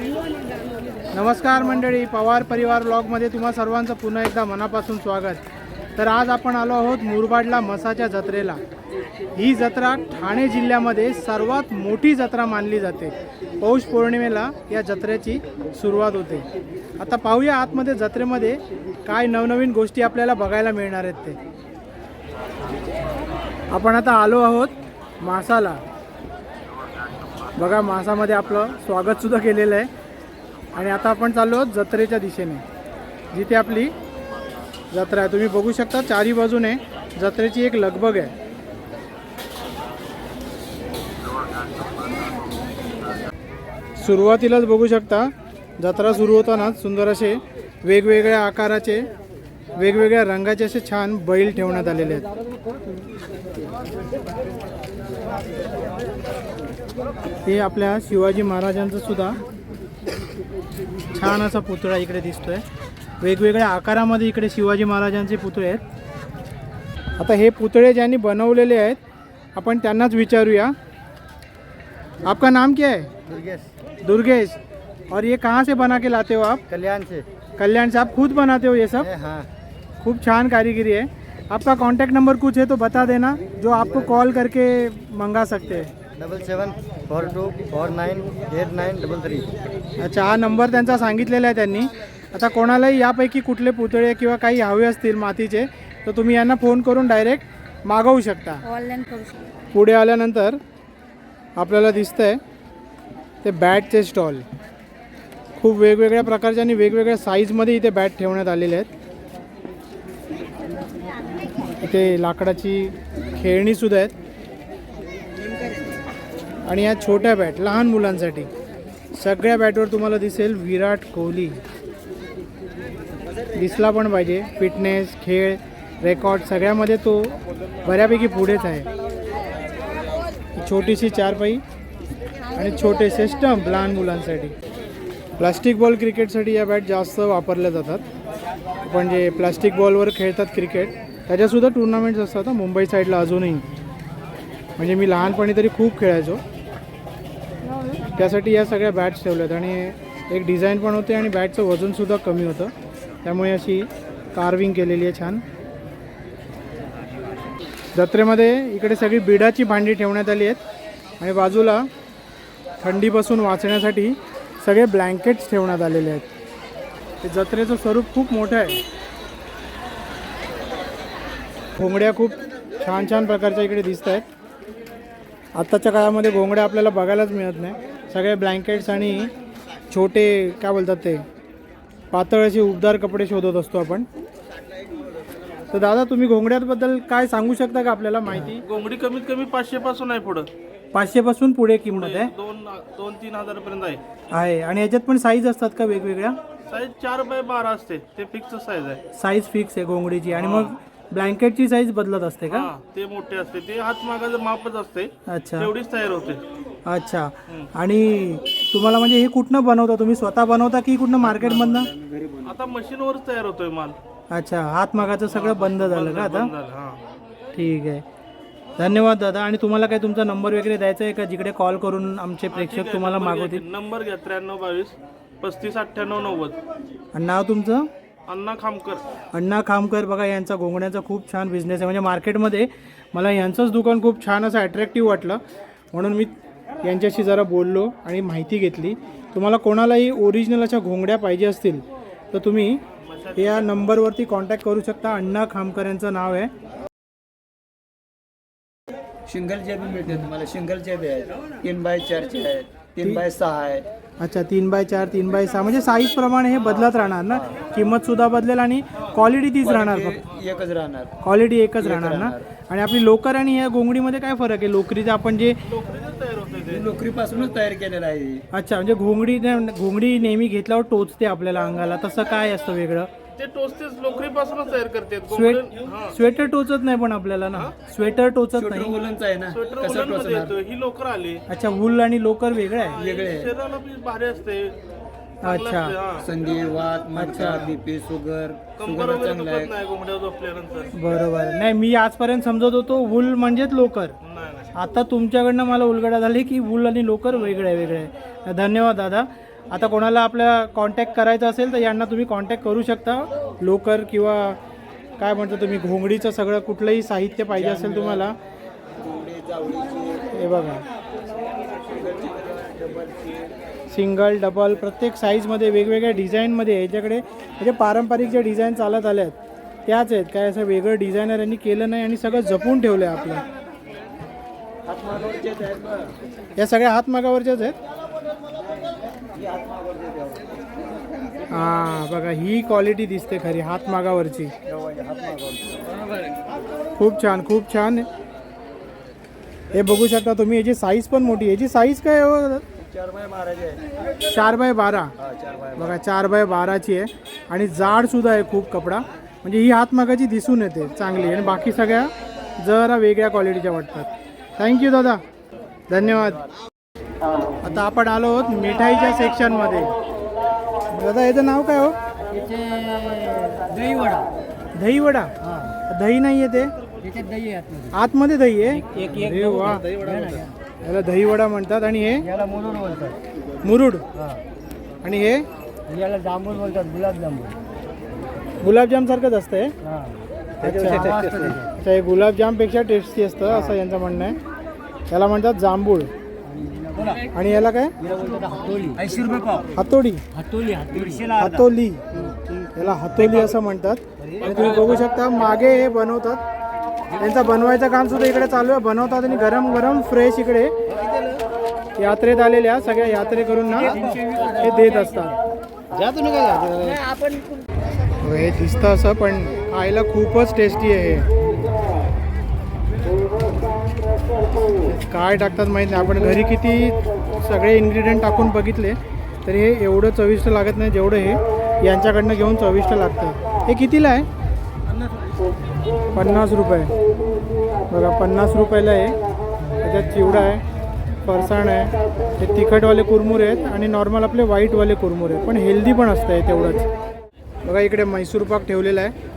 नमस्कार मंडळी पवार परिवार ब्लॉगमध्ये तुम्हा सर्वांचं पुन्हा एकदा मनापासून स्वागत. तर आज आपण आलो आहोत मुरबाडला मसाच्या जत्रेला. ही जत्रा ठाणे जिल्ह्यामध्ये सर्वात मोठी जत्रा मानली जाते. पौष पौर्णिमेला या जत्रेची सुरुवात होते. आता पाहूया आतमध्ये जत्रेमध्ये काय नवनवीन गोष्टी आपल्याला बघायला मिळणार आहेत ते. आपण आता आलो आहोत मासाला. बघा मासामध्ये आपलं स्वागतसुद्धा केलेलं आहे. आणि आता आपण चाललो आहोत जत्रेच्या दिशेने. जिथे आपली जत्रा आहे. तुम्ही बघू शकता चारी बाजूने जत्रेची एक लगबग आहे. सुरुवातीलाच बघू शकता जत्रा सुरू होतानाच सुंदर असे वेगवेगळ्या आकाराचे वेगवेगळ्या रंगाचे असे छान बैल ठेवण्यात आलेले आहेत. हे आपल्या शिवाजी महाराजांचं सुद्धा छान असा पुतळा इकडे दिसतोय. वेगवेगळ्या आकारामध्ये इकडे शिवाजी महाराजांचे पुतळे आहेत. आता हे पुतळे ज्यांनी बनवलेले आहेत आपण त्यांनाच विचारूया. आपका नाम क्या है? दुर्गेश. दुर्गेश. और ये कहाँ से बना के लाते हो आप? कल्याण से. कल्याण से. आप खुद बनाते हो ये सब? है, हाँ. खूब छान कारीगिरी है. आपका कांटेक्ट नंबर कुछ है तो बता देना जो आपको कॉल करके मंगा सकते हैं. Double seven four two four nine eight nine double three. अच्छा हा नंबर त्यांचा सांगितलेला आहे त्यांनी. आता कोणालाही यापैकी कुठले पुतळे किंवा काही हवे असतील मातीचे तर तुम्ही यांना फोन करून डायरेक्ट मागवू शकता. ऑनलाईन करू शकतो. पुढे आल्यानंतर आपल्याला दिसतंय ते बॅटचे स्टॉल. खूप वेगवेगळ्या प्रकारच्या आणि वेगवेगळ्या साईजमध्ये इथे बॅट ठेवण्यात आलेले आहेत. इथे लाकडाची खेळणीसुद्धा आहेत. आणि या छोट्या बॅट लहान मुलांसाठी. सगळ्या बॅटवर तुम्हाला दिसेल विराट कोहली. दिसला पण पाहिजे. फिटनेस खेळ रेकॉर्ड सगळ्यामध्ये तो बऱ्यापैकी पुढेच आहे. छोटीशी चारपाई आणि छोटेसे स्टंप लहान मुलांसाठी. प्लास्टिक बॉल क्रिकेटसाठी या बॅट जास्त वापरल्या जातात. पण जे प्लास्टिक बॉलवर खेळतात क्रिकेट त्याच्यासुद्धा टुर्नामेंट्स असतात. मुंबई साईडला अजूनही. म्हणजे मी लहानपणी तरी खूप खेळायचो. त्यासाठी या सगळ्या बॅट्स ठेवल्यात आणि एक डिझाईन पण होते आणि बॅटचं वजनसुद्धा कमी होतं. त्यामुळे अशी कार्विंग केलेली आहे छान. जत्रेमध्ये इकडे सगळी बिडाची भांडी ठेवण्यात आली आहेत. आणि बाजूला थंडीपासून वाचण्यासाठी सगळे ब्लँकेट्स ठेवण्यात आलेले आहेत. ते जत्रेचं स्वरूप खूप मोठं आहे. घोंगड्या खूप छान छान प्रकारच्या इकडे दिसत आहेत आत्ताच्या काळामध्ये घोंगड्या आपल्याला बघायलाच मिळत नाही. सगळे ब्लँकेट्स आणि छोटे काय बोलतात ते पातळ असे उबदार कपडे शोधत असतो आपण. तर दादा तुम्ही घोंगड्याबद्दल काय सांगू शकता का आपल्याला माहिती? कोंबडी कमीत कमी पाचशे पासून आहे पुढं. पाचशे पासून पुढे किंमत आहे. दोन दोन तीन हजारापर्यंत आहे. आहे. आणि याच्यात पण साईज असतात का वेगवेगळ्या? साईज चार बाय बारा असते. ते फिक्स साईज आहे. साईज फिक्स आहे घोंगडीची. आणि मग ब्लँकेटची साईज बदलत असते का? हा ते मोठे असते. ते हात मागाचं मापच असते. अच्छा. तेवढीच तयार होते. अच्छा. आणि तुम्हाला म्हणजे हे कुठनं बनवता? तुम्ही स्वतः बनवता की कुठनं मार्केटमधनं? आता मशीनवरच तयार होतोय माल. अच्छा हातमागाचं सगळं बंद झालं का आता? हा. ठीक आहे. धन्यवाद दादा. आणि तुम्हाला काय तुमचा नंबर वगैरे द्यायचा आहे का? जिकडे कॉल करून आमचे प्रेक्षक तुम्हाला मागवतील. नंबर घ्या त्र्याण्णव बावीस पस्तीस अठ्ठ्याण्णव नव्वद. आणि नाव तुमचं? अण्णा खामकर. अण्णा खामकर. बघा यांचा घोंगण्याचा खूप छान बिझनेस आहे. म्हणजे मार्केटमध्ये मला यांचंच दुकान खूप छान असं अट्रॅक्टिव्ह वाटलं. म्हणून मी यांच्याशी जरा बोललो आणि माहिती घेतली. तुम्हाला कोणालाही ओरिजिनल अशा घोंगड्या पाहिजे असतील तर तुम्ही या नंबरवरती कॉन्टॅक्ट करू शकता. अण्णा खामकर यांचं नाव आहे. सिंगलचे बी मिळते तुम्हाला. सिंगलचे बी आहेत. तीन बाय चारचे आहेत. तीन बाय सहा आहेत. अच्छा तीन बाय चार तीन बाय सहा. म्हणजे साईज प्रमाणे हे बदलत राहणार ना? किंमत सुद्धा बदलेल आणि क्वालिटी तीच राहणार फक्त. एकच राहणार. क्वालिटी एकच राहणार ना? आणि आपली लोकर आणि या घोंगडीमध्ये काय फरक आहे? लोकरीचं आपण जे तयार लोकरीपासूनच तयार केलेलं आहे. अच्छा म्हणजे घोंगडी घोंगडी नेहमी घेतल्यावर टोचते आपल्याला अंगाला. तसं काय असतं वेगळं? ते टोचतेच लोकरीपासूनच तयार हा. स्वेटर टोचत नाही पण आपल्याला ना? स्वेटर टोचत नाही? वुलनचं आहे ना? स्वेटर कसं उलनमध्ये टोचणार? येतो ही लोकर आली. अच्छा वूल आणि लोकर वेगळं आहे? वेगळे आहे. शरीराला बी भारी असते. अच्छा. संधी वात मच्छा बीपी शुगर. कंबर शुगर वगैरे चांगलं आहे. दुखत नाही कोंबड्या झोपल्यानंतर. बरोबर. नाही मी आजपर्यंत समजत होतो वूल म्हणजेच लोकर. नाही. आता तुमच्याकडनं मला उलगडा झाली की वूल आणि लोकर वेगळे वेगळे आहे. धन्यवाद दादा. आता कोणाला आपल्या कॉन्टॅक्ट करायचा असेल तर यांना तुम्ही कॉन्टॅक्ट करू शकता. लोकर किंवा काय म्हणतो तुम्ही घोंगडीचं सगळं कुठलंही साहित्य पाहिजे असेल तुम्हाला. हे बघा. सिंगल डबल प्रत्येक साईजमध्ये वेगवेगळ्या डिझाईनमध्ये याच्याकडे म्हणजे पारंपरिक जे डिझाईन चालत आल्या आहेत त्याच आहेत. काय असं वेगळं डिझायनर यांनी केलं नाही आणि सगळं जपून ठेवलं आहे आपलं. या सगळ्या हातमागावरच्याच आहेत? ही. हां बघा ही क्वालिटी दिसते खरी हातमागावरची. खूप छान खूप छान. हे बघू शकता तुम्ही याची साईज पण मोठी आहे. याची साईज काय हो चार बाय महाराज आहे. चार बाय बारा. बघा चार बाय बाराची आहे. आणि जाड सुद्धा आहे खूप कपडा. म्हणजे ही हातमागाची दिसून येते चांगली. आणि बाकी सगळ्या जरा वेगळ्या क्वालिटीच्या वाटतात. थँक्यू दादा. धन्यवाद. आता आपण आलो आहोत मिठाईच्या सेक्शनमध्ये दादा याचं नाव काय हो? दही वडा दही वडा दही नाही आहे ते आतमध्ये दही आहे? एक एक अरे वा. याला दही वडा म्हणतात. आणि हे? याला मुरुड बोलतात. मुरुड. हा. आणि हे? याला जांभूळ बोलतात गुलाबजामुन गुलाबजाम सारखंच असतं हे. गुलाबजामपेक्षा टेस्टी असतं असं यांचं म्हणणं आहे. त्याला म्हणतात जांभूळ. आणि याला काय? हातोली ऐंशी रुपये पाव. हातोडी. हातोली हातोली. हातोली. याला हातोली असं म्हणतात. आणि तुम्ही बघू शकता मागे हे बनवतात. त्यांचा बनवायचं काम सुद्धा इकडे चालू आहे. बनवतात आणि गरम गरम फ्रेश इकडे यात्रेत आलेल्या सगळ्या यात्रेकरूंना हे देत असतात. हे दिसतं असं पण खायला खूपच टेस्टी आहे. काय टाकतात माहीत नाही. आपण घरी किती सगळे इन्ग्रेडियंट टाकून बघितले तर हे एवढं चविष्ट लागत नाही जेवढं हे यांच्याकडनं घेऊन चविष्ट लागतं हे कितीला आहे? पन्नास रुपये. बघा पन्नास रुपयाला आहे त्याच्यात चिवडा आहे फरसाण आहे. हे तिखटवाले कुरमुरे आहेत आणि नॉर्मल आपले व्हाईटवाले कुरमुरे आहेत. पण हेल्दी पण असतं आहे तेवढंच. बघा इकडे मैसूर पाक ठेवलेला आहे.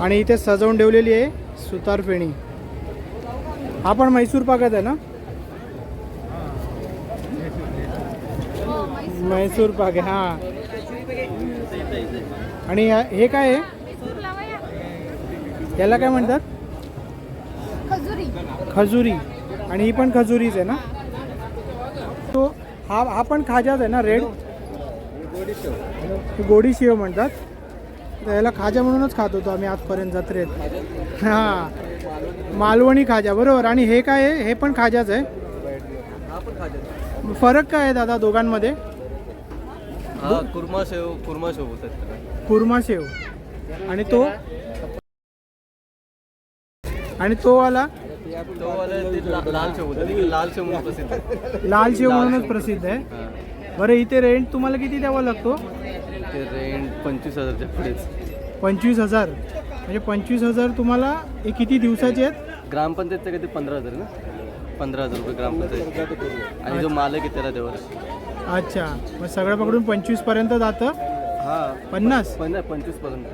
आणि इथे सजवून ठेवलेली आहे सुतारफेणी. हा पण मैसूर पाकच आहे ना? मैसूर पाक आहे हां. आणि हे काय आहे? याला काय म्हणतात? खजुरी. खजुरी. आणि ही पण खजुरीच आहे ना? तो हा हा पण खाजाच आहे ना रेड? गोडी शेव म्हणतात. याला खाजा म्हणूनच खात होतो आम्ही आजपर्यंत जत्रेत. हां. मालवणी खाजा बरोबर. आणि हे काय आहे? हे पण खाजाच आहे. फरक काय आहे दादा दोघांमध्ये? कुर्मा शेव कुर्मा शेव बोलतात त्याला. कुर्मा शेव. आणि तो? आणि तो वाला? लाल शेव लाल शेव म्हणून प्रसिद्ध आहे. लाल शेव म्हणूनच प्रसिद्ध आहे. बरं इथे रेंट तुम्हाला किती द्यावा लागतो? रेंट पंचवीस हजारच्या पुढेच. पंचवीस हजार. म्हणजे पंचवीस हजार तुम्हाला हे किती दिवसाचे आहेत? ग्रामपंचायतचं काही ते पंधरा हजार ना? पंधरा हजार रुपये ग्रामपंचायत. आणि जो मालक आहे त्याला देवर अच्छा. मग सगळं पकडून पंचवीसपर्यंत जातं? हा. पन्नास? पण नाही पंचवीसपर्यंत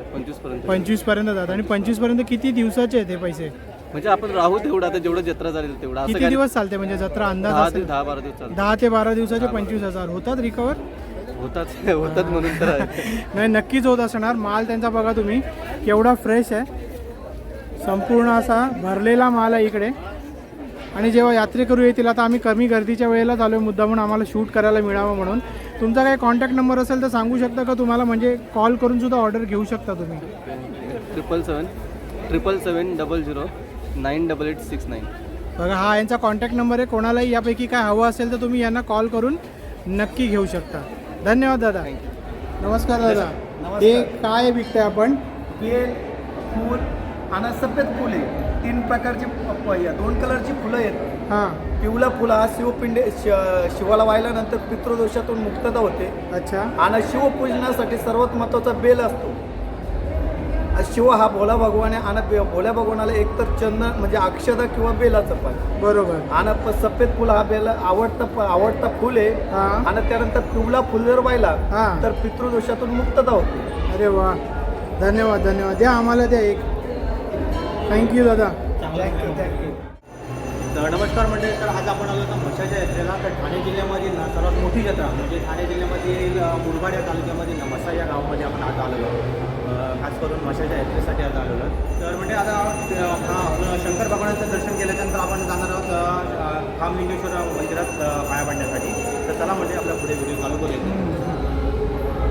पंचवीसपर्यंत. जातं. आणि पंचवीसपर्यंत किती दिवसाचे आहेत हे पैसे? म्हणजे आपण राहू तेवढं आता जेवढं जत्रा चालेल तेवढं. असं किती काय दिवस चालते म्हणजे जत्रा अंदाज दहा ते दहा बारा दिवस चालतं दहा ते बारा दिवसाचे पंचवीस हजार. होतात रिकवर होतात होतात म्हणून तर आहे. नाही नक्कीच होत असणार. माल त्यांचा बघा तुम्ही. केवढा फ्रेश आहे. संपूर्ण असा भरलेला माल आहे इकडे. आणि जेव्हा यात्रेकरू येतील आता आम्ही कमी गर्दीच्या वेळेलाच आलो मुद्दा म्हणून आम्हाला शूट करायला मिळावं म्हणून. तुमचा काही कॉन्टॅक्ट नंबर असेल तर सांगू शकता का तुम्हाला? म्हणजे कॉल करून सुद्धा ऑर्डर घेऊ शकता तुम्ही. Triple seven triple seven double zero nine double eight six nine बघा हा यांचा कॉन्टॅक्ट नंबर आहे. कोणालाही यापैकी काय हवं असेल तर तुम्ही यांना कॉल करून नक्की घेऊ शकता. धन्यवाद दादा. नमस्कार दादा. हे काय विकताय आपण? बेल फूल आणि सफेद फुल आहे. तीन प्रकारची प- प- या दोन कलरची फुलं आहेत. हां. पिवळा फुल हा शिवपिंडे शि- शिवाला वाहिल्यानंतर पितृदोषातून मुक्तता होते. अच्छा. आणि शिवपूजनासाठी सर्वात महत्त्वाचा बेल असतो. शिव हा भोला भगवान आहे आणि भोल्या भगवानाला एकतर चंदन म्हणजे अक्षता किंवा बेलाचं पान बरोबर. आणि प- सफेद फुल हा बेला आवडता प- आवडता फुल आहे. हा. आणि त्यानंतर पिवळा फुल जर वाहिला हा. तर पितृदोषातून मुक्तता होते. अरे वा. धन्यवाद धन्यवाद. द्या आम्हाला द्या एक. थँक्यू दादा. थँक्यू थँक्यू तर नमस्कार म्हणजे तर आज आपण आलो होतो मशाच्या यात्रेला. तर ठाणे जिल्ह्यामधील ना सर्वात मोठी जत्रा म्हणजे ठाणे जिल्ह्यामधील अ, मुरबाड या तालुक्यामधील ना मसा या गावामध्ये आपण आज आलेलो आहोत. खास करून मशाच्या यात्रेसाठी आज आलेलो तर म्हणजे आता हा शंकर भगवानाचं दर्शन केल्यानंतर आपण जाणार आहोत खामलिंगेश्वर कामलिंगेश्वर मंदिरात पाया पाडण्यासाठी. तर चला म्हणजे आपल्या पुढे व्हिडिओ चालू करूया.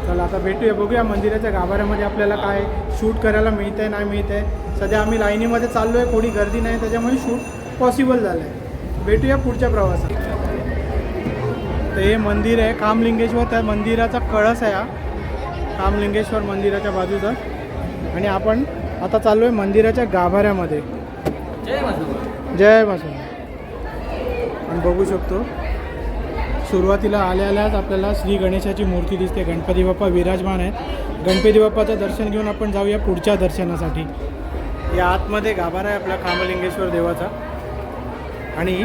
चला आता भेटूया बघूया मंदिराच्या गाभाऱ्यामध्ये आपल्याला काय शूट करायला मिळतं आहे नाही मिळतं आहे सध्या आम्ही लाईनीमध्ये चाललो आहे कोणी गर्दी नाही त्याच्यामुळे शूट पॉसिबल झालं आहे भेटूया पुढच्या प्रवासात. तर हे मंदिर आहे कामलिंगेश्वर त्या मंदिराचा कळस आहे हा. कामलिंगेश्वर मंदिराच्या बाजूचा आणि आपण आता चाललो आहे मंदिराच्या गाभाऱ्यामध्ये. जय मासू आपण बघू शकतो. सुरुवातीला आल्या आल्याच आपल्याला श्री गणेशाची मूर्ती दिसते. गणपती बाप्पा विराजमान आहेत. गणपती बाप्पाचं दर्शन घेऊन आपण जाऊया पुढच्या दर्शनासाठी. या आतमध्ये गाभारा आहे आपला कामलिंगेश्वर देवाचा. आणि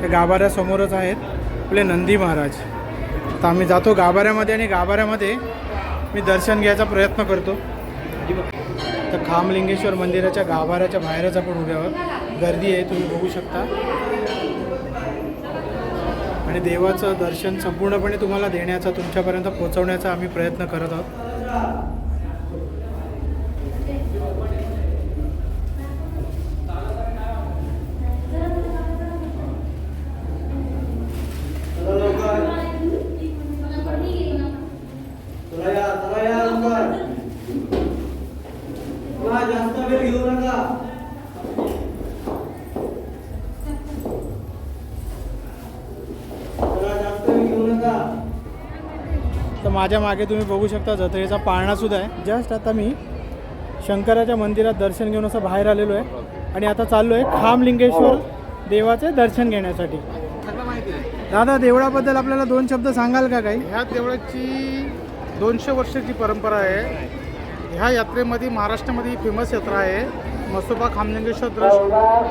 त्या गाभाऱ्यासमोरच आहेत आपले नंदी महाराज. तर आम्ही जातो गाभाऱ्यामध्ये आणि गाभाऱ्यामध्ये मी दर्शन घ्यायचा प्रयत्न करतो. तर खामलिंगेश्वर मंदिराच्या गाभाऱ्याच्या बाहेरच आपण उभे आहोत. गर्दी आहे तुम्ही बघू शकता. आणि देवाचं दर्शन संपूर्णपणे तुम्हाला देण्याचा तुमच्यापर्यंत पोहोचवण्याचा आम्ही प्रयत्न करत आहोत जास्त वेळ घेऊ नका जास्त वेळ घेऊ नका तर माझ्या मागे तुम्ही बघू शकता जत्रेचा पाळणासुद्धा आहे. जस्ट आता मी शंकराच्या मंदिरात दर्शन घेऊन असं बाहेर आलेलो आहे. आणि आता चाललो आहे खामलिंगेश्वर देवाचे दर्शन घेण्यासाठी. दादा देवळाबद्दल आपल्याला दोन शब्द सांगाल का काही? ह्या देवळाची दोनशे वर्षाची परंपरा आहे. ह्या यात्रेमध्ये महाराष्ट्रामध्ये फेमस यात्रा आहे. मसोबा खामलिंगेश्वर द्रश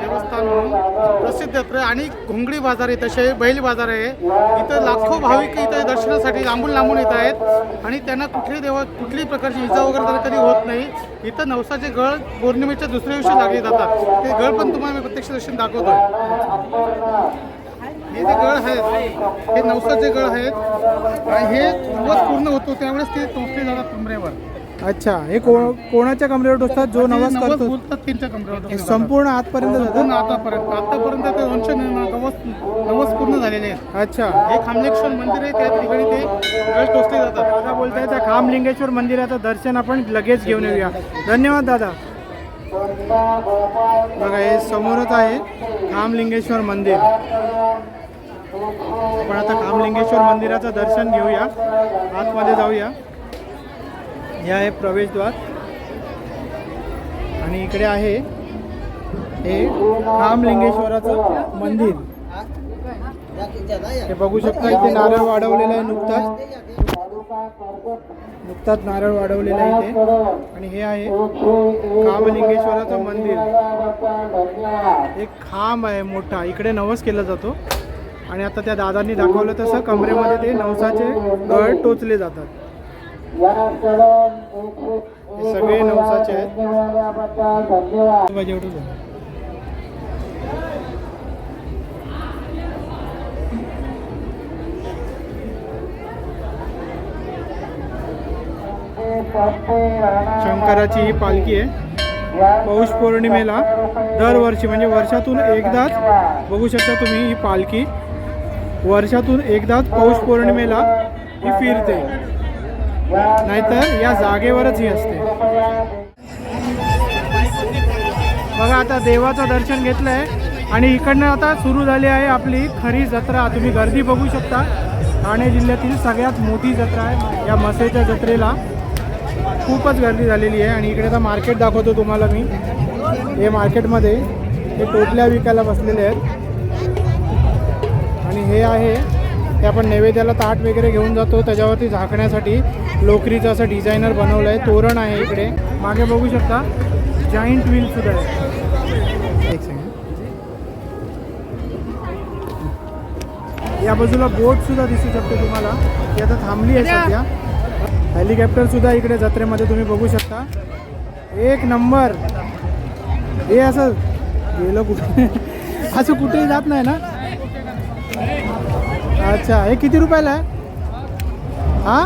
देवस्थान म्हणून प्रसिद्ध आणि घोंगडी बाजार आहे तसे बैल बाजार आहे. इथं लाखो भाविक इथं दर्शनासाठी लांबून लांबून येत आहेत. आणि त्यांना कुठली देवा कुठलीही प्रकारची इजा वगैरे त्यांना कधी होत नाही. इथं नवसाचे गळ पौर्णिमेच्या दुसऱ्या दिवशी लागले जातात. ते गळ पण तुम्हाला मी प्रत्यक्ष दर्शन दाखवतो हे जे गळ आहेत हे नवसाचे गळ आहेत. आणि हे दिवस पूर्ण होतो त्यावेळेस ते टोचले जातात कमरेवर अच्छा हे को कोणाच्या कमरेवर टोचतात जो नवस नवस करतो? बोलतात त्यांच्या कमरेवर हे. संपूर्ण आतपर्यंत पूर्ण जातात आतापर्यंत. आतापर्यंत ते दोनशे न- नवस नवस पूर्ण झालेले आहेत. अच्छा. हे खामलेश्वर मंदिर आहे त्या ठिकाणी ते गळ टोचले जातात. दादा बोलताय त्या खामलिंगेश्वर मंदिराचं दर्शन आपण लगेच घेऊन येऊया. धन्यवाद दादा. बघा हे समोरच आहे खामलिंगेश्वर मंदिर. आपण आता खामलिंगेश्वर मंदिराचं दर्शन घेऊया. आतमध्ये जाऊया. हे आहे प्रवेशद्वार. आणि इकडे आहे हे रामलिंगेश्वराचं मंदिर. हे बघू शकता इथे नारळ वाढवलेलं आहे नुकताच. नुकताच नारळ वाढवलेला आहे इथे. आणि हे आहे कामलिंगेश्वराचं मंदिर. एक खांब आहे मोठा. इकडे नवस केला जातो. आणि आता त्या दादांनी दाखवलं तसं कमरेमध्ये ते नवसाचे गळ टोचले जातात. सगळे नवसाचे आहेत. शंकराची ही पालखी आहे. पौष पौर्णिमेला दरवर्षी म्हणजे वर्षातून एकदाच बघू शकता तुम्ही ही पालखी. वर्षातून एकदाच पौष पौर्णिमेला ही फिरते. नाहीतर या जागेवरच ही असते. बघा आता देवाचं दर्शन घेतलं आहे आणि इकडनं आता सुरू झाली आहे आपली खरी जत्रा. तुम्ही गर्दी बघू शकता. ठाणे जिल्ह्यातील सगळ्यात मोठी जत्रा आहे या मसेच्या जत्रेला. खूपच गर्दी झालेली आहे आणि इकडे आता मार्केट दाखवतो तुम्हाला मी. हे मार्केटमध्ये हे टोटल्या विकायला बसलेले आहेत. आणि हे आहे ते आपण नैवेद्याला ताट वगैरे घेऊन जातो. त्याच्यावरती झाकण्यासाठी लोकरीचं असं डिझायनर बनवलं आहे. तोरण आहे इकडे. मागे बघू शकता जाईंट व्हीलसुद्धा आहे. एक सेकंड या बाजूला बोटसुद्धा दिसू शकते तुम्हाला. ती आता थांबली आहे सध्या. हेलिकॉप्टरसुद्धा इकडे जत्रेमध्ये तुम्ही बघू शकता. एक नंबर. हे असं गेलं कुठे? असं कुठेही जात नाही ना? अच्छा हे किती रुपयाला आहे? हा?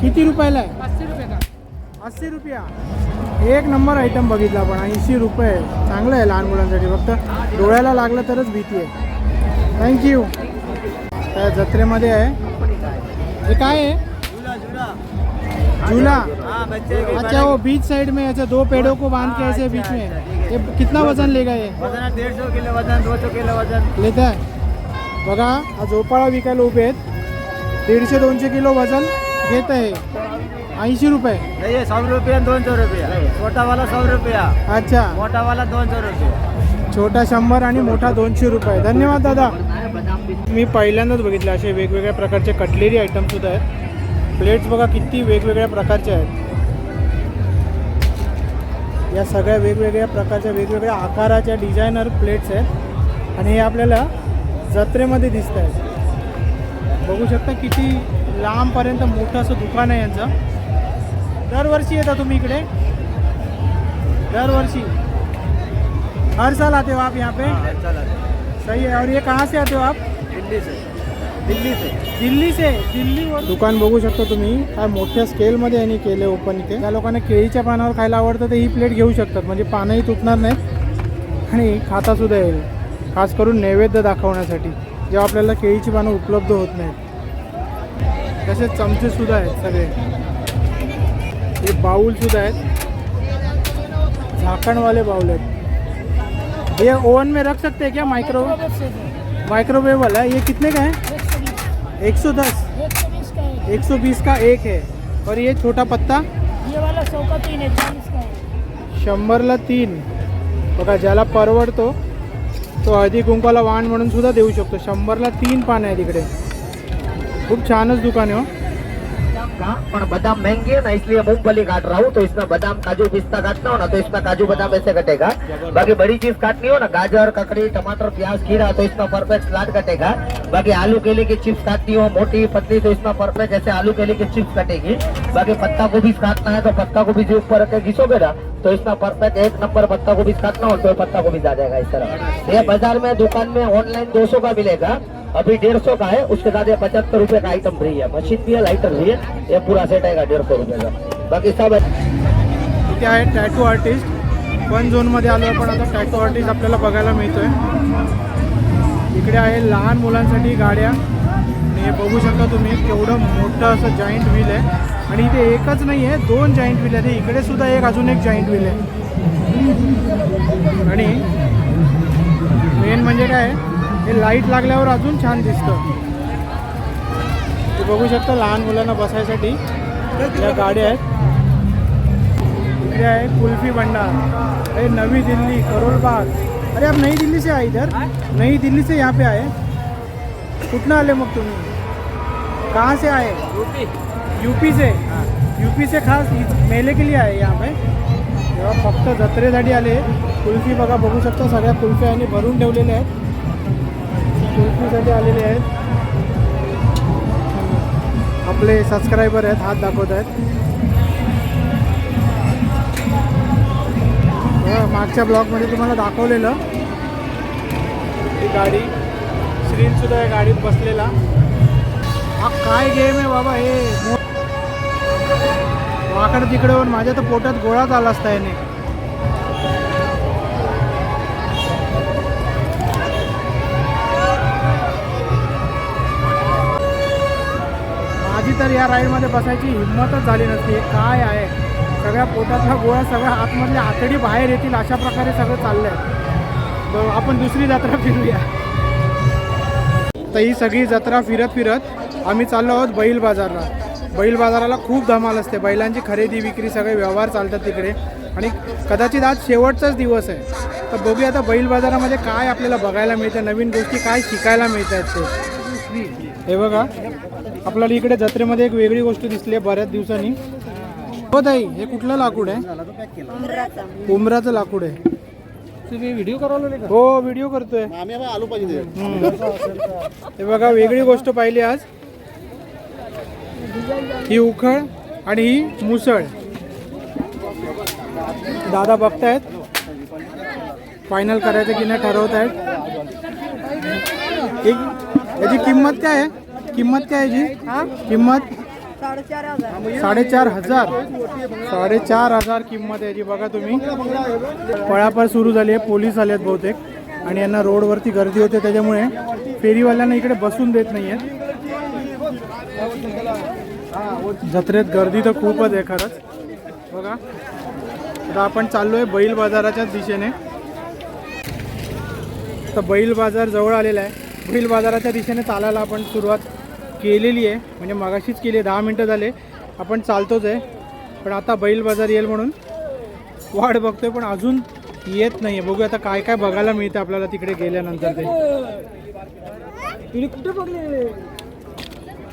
किती रुपयाला आहे? अस्सी रुपया एक नंबर आयटम बघितला आपण ऐंशी रुपये. चांगलं आहे लहान मुलांसाठी फक्त डोळ्याला लागलं तरच भीती आहे. थँक्यू त्या जत्रेमध्ये आहे. हे काय आहे? झूला. अच्छा वो बीच साइड में ऐसे दो पेड़ों को बांध के ऐसे बीच में. ये कितना वजन लेगा ये? वजन डेढ़ सौ किलो वजन दो सौ किलो वजन. लेत आहे बघा हा झोपाळा विकायला उभे आहेत. दीडशे दोनशे किलो वजन घेत आहे. ऐंशी रुपये. नहीं सौ रुपया दोन सौ रुपया. छोटा वाला सौ रुपया. अच्छा. मोटा वाला दोन सौ रुपया. छोटा शंभर आणि मोठा दोनशे रुपये. धन्यवाद दादा. मी पहिल्यांदाच बघितले असे वेगवेगळ्या प्रकारचे कटलेरी आयटम सुद्धा आहेत. प्लेट्स बघा किती वेगवेगळ्या प्रकारच्या आहेत. या सगळ्या वेगवेगळ्या प्रकारच्या वेगवेगळ्या आकाराच्या डिझायनर प्लेट्स आहेत. आणि हे आपल्याला जत्रेमध्ये दिसत आहेत. बघू शकता किती लांबपर्यंत मोठं असं दुकान आहे यांचं. दरवर्षी येता तुम्ही इकडे? दरवर्षी. हर साल आते हो आप यहाँ पे? सही है। और ये कहाँ से आते हो आप? दिल्ली से। दिल्ली से। दिल्ली से? दिल्ली दुकान बघू शकता तुम्ही. काय मोठ्या स्केलमध्ये यांनी केले ओपन इथे. त्या लोकांना केळीच्या पानावर खायला आवडतं तर ही प्लेट घेऊ शकतात. म्हणजे पानंही तुटणार नाहीत. आणि खाता सुद्धा येईल. खास करून नैवेद्य दाखवण्यासाठी जेव्हा आपल्याला केळीची पानं उपलब्ध होत नाहीत. तसेच चमचे सुद्धा आहेत सगळे. हे बाउल सुद्धा आहेत. झाकणवाले बाउल आहेत. ये ओवन में रख सकते हैं क्या? माइक्रो माइक्रोवेव वाला है? ये कितने का है? एक सौ दस। एक सौ बीस का एक है। और ये छोटा पत्ता? ये वाला सौ का तीन है चालीस का है। शंभरला तीन। बघा ज्याला परवडतो तो हळदी कुंकाला वाण म्हणून सुद्धा देऊ शकतो. शंभरला तीन पानं आहे तिकडे खूप छानच दुकान आहे हो. का पण बादाम महँगे है ना, इसलिए मूंगफली काट रहा हूँ तो इसमें बादाम काजू पिस्ता काटना हो ना तो इसमें काजू बादाम ऐसे कटेगा। बाकी बड़ी चीज़ काटनी हो ना, गाजर, ककड़ी, टमाटर, प्याज, खीरा तो इसमें परफेक्ट सलाद कटेगा। बाकी आलू केले की चिप्स काटनी हो, मोटी पतली तो इसमें परफेक्ट ऐसे आलू केले की चिप्स कटेगी। बाकी पत्ता गोभी काटना है तो पत्ता गोभी जो ऊपर रख घिसोगे ना तो इसमें परफेक्ट एक नंबर पत्ता गोभी काटना हो तो पत्ता गोभी आ जाएगा इस तरह। ये बाज़ार में, दुकान में ऑनलाइन दो सौ का मिलेगा। अभी डेढ़ सौ का है उसके साथ ये पचहत्तर रुपए का आइटम फ्री है। मशीन भी है लाइटर भी है ये पूरा सेट आएगा डेढ़ सौ रुपए का। बाकी सब है। इथे आहे टॅटू आर्टिस्ट वन झोनमध्ये आलो पण आता टॅटू आर्टिस्ट आपल्याला बघायला मिळतोय. इकडे आहे लहान मुलांसाठी गाड्या. आणि हे बघू शकता तुम्ही केवढं मोठं असं जॉईंट व्हील आहे. आणि इथे एकच नाही आहे दोन जॉईंट व्हील आहे इकडे सुद्धा एक अजून एक जॉईंट व्हील आहे. आणि मेन म्हणजे काय आहे, हे लाइट लागल्यावर अजून छान दिसतं. तू बघू शकता लहान मुलांना बसायसाठी या गाड्या आहेत. इकडे आहे कुल्फी भंडार. अरे नवी दिल्ली करोलबाग अरे आप नई दिल्ली से आहे इधर? नई दिल्ली से यहाँ पे आहे कुठनं आले मग तुम्ही? कहाँ से आए? यूपी यूपी से? यूपी से खास मेले के लिए आहे यहाँ पे. तेव्हा फक्त जत्रेसाठी आले कुल्फी बघा बघू शकता सगळ्या कुल्फ्या यांनी भरून ठेवलेल्या आहेत. कुल्फीसाठी आलेले आहेत. आपले सबस्क्रायबर आहेत हात दाखवत आहेत. मागच्या ब्लॉगमध्ये तुम्हाला दाखवलेलं. ही गाडी श्रीन सुद्धा या गाडीत बसलेला. हा काय गेम आहे बाबा हे? वाकड तिकडे होऊन माझ्या तर पोटात गोळा झाला असता याने. माझी तर या राईडमध्ये बसायची हिंमतच झाली नसती. काय आहे? सगळ्या पोटातला गोळा सगळ्या आतमधल्या आतडी बाहेर येतील अशा प्रकारे सगळं चाललं आहे तर आपण दुसरी जत्रा फिरूया. तर ही सगळी जत्रा फिरत फिरत आम्ही चाललो आहोत बैल बाजारला. बैल बाजाराला खूप धमाल असते. बैलांची खरेदी विक्री सगळे व्यवहार चालतात तिकडे. आणि कदाचित आज शेवटचाच दिवस आहे. तर बघूया आता बैल बाजारामध्ये काय आपल्याला बघायला मिळतं नवीन गोष्टी काय शिकायला मिळत आहेत ते. हे बघा. आपल्याला इकडे जत्रेमध्ये एक वेगळी गोष्ट दिसली आहे बऱ्याच दिवसांनी. हो ताई हे कुठलं लाकूड आहे? उमराचं लाकूड आहे. तुम्ही व्हिडिओ हो व्हिडिओ करतोय. हम्म. हे बघा वेगळी गोष्ट पाहिली आज. ही उखळ आणि ही मुसळ. दादा बघतायत. फायनल करायचं की नाही ठरवत आहेत एक याची किंमत काय आहे? किंमत काय आहे याची किंमत? साडेचार हजार. साडेचार हजार किंमत आहे याची बघा तुम्ही. पळापळ सुरू झाली आहे पोलीस आले आहेत बहुतेक. आणि यांना रोडवरती गर्दी होते त्याच्यामुळे फेरीवाल्यांना इकडे बसून देत नाही आहेत. जत्रेत गर्दी तर खूपच आहे खरंच. बघा. आता आपण चाललो आहे बैल बाजाराच्याच दिशेने. तर बैल बाजार जवळ आलेला आहे. बैल बाजाराच्या दिशेने चालायला आपण सुरुवात केलेली आहे. म्हणजे मगाशीच केली आहे. दहा मिनटं झाले. आपण चालतोच आहे. पण आता बैल बाजार येईल म्हणून. वाट बघतोय पण अजून येत नाही आहे बघू आता काय काय बघायला मिळतं आपल्याला तिकडे गेल्यानंतर ते.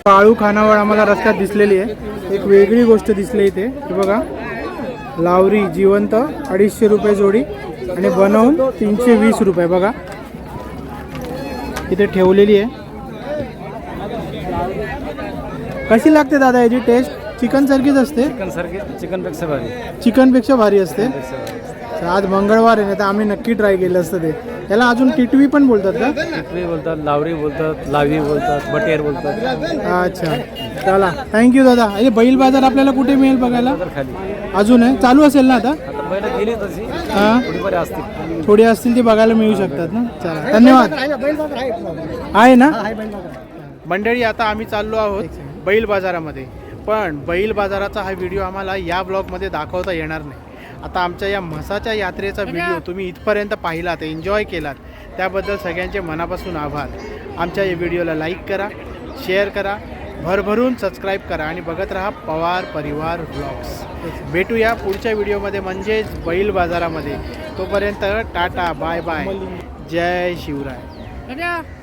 काळू खानावळ आम्हाला रस्त्यात दिसलेली आहे. एक वेगळी गोष्ट दिसली इथे. बघा. लावरी जिवंत अडीचशे रुपये जोडी आणि बनवून तीनशे वीस रुपये. बघा. इथे ठेवलेली आहे. कशी लागते दादा याची टेस्ट? चिकन सारखीच असते? चिकन सारखे चिकनपेक्षा भारी. चिकनपेक्षा भारी असते? तर आज मंगळवार आहे ना तर आम्ही नक्की ट्राय केलं असतं ते. त्याला अजून टिटवी पण बोलतात का? टिटवी बोलतात लावरी बोलतात लावी बोलतात बटेर बोलतात. अच्छा. चला. थँक्यू दादा. अरे बैल बाजार आपल्याला कुठे मिळेल बघायला? खाली. अजून आहे? चालू असेल ना आता? आता पहिला गेली तशी. हां? थोडीफार असतील. थोडी असतील ती बघायला मिळू शकतात ना? चला. धन्यवाद. आहे ना? मंडळी आता आम्ही चाललो आहोत. बैल बाजारामध्ये. पण बैल बाजाराचा हा व्हिडिओ आम्हाला या ब्लॉगमध्ये दाखवता येणार नाही. आता आमच्या या म्हसाच्या यात्रेचा व्हिडिओ तुम्ही इथपर्यंत पाहिलात एन्जॉय केलात त्याबद्दल सगळ्यांचे मनापासून आभार. आमच्या या व्हिडिओला लाईक करा शेअर करा भरभरून सबस्क्राईब करा आणि बघत राहा पवार परिवार ब्लॉग्स. भेटूया पुढच्या व्हिडिओमध्ये म्हणजेच बैल बाजारामध्ये. तोपर्यंत टाटा बाय बाय. जय शिवराय.